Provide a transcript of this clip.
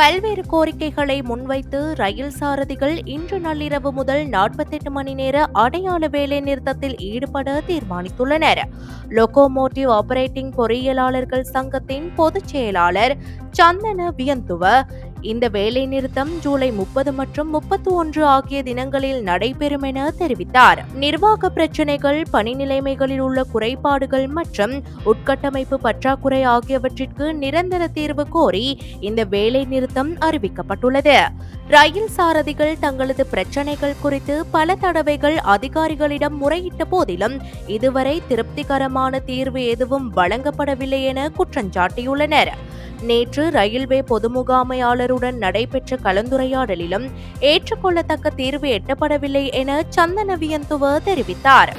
பல்வேறு கோரிக்கைகளை முன்வைத்து ரயில் சாரதிகள் இன்று நள்ளிரவு முதல் நாற்பத்தெட்டு மணி நேர அடையாள வேலை நிறுத்தத்தில் ஈடுபட தீர்மானித்துள்ளனர். லொகோமோட்டிவ் ஆபரேட்டிங் பொறியியலாளர்கள் சங்கத்தின் பொதுச் செயலாளர் சந்தன வியந்துவ இந்த வேலை நிறுத்தம் ஜூலை முப்பது மற்றும் முப்பத்தி ஒன்று ஆகிய தினங்களில் நடைபெறும் என தெரிவித்தார். நிர்வாக பிரச்சினைகள் பணி நிலைமைகளில் உள்ள குறைபாடுகள் மற்றும் உட்கட்டமைப்பு பற்றாக்குறை ஆகியவற்றிற்கு நிரந்தர தீர்வு கோரி இந்த வேலை நிறுத்தம் அறிவிக்கப்பட்டுள்ளது. ரயில் சாரதிகள் தங்களது பிரச்சினைகள் குறித்து பல தடவைகள் அதிகாரிகளிடம் முறையிட்ட போதிலும் இதுவரை திருப்திகரமான தீர்வு எதுவும் வழங்கப்படவில்லை என குற்றஞ்சாட்டியுள்ளனர் நேற்று ரயில்வே பொது முகாமையாளருடன் நடைபெற்ற கலந்துரையாடலிலும் ஏற்றுக்கொள்ளத்தக்க தீர்வு எட்டப்படவில்லை என சந்தன வியந்துவ தெரிவித்தார்.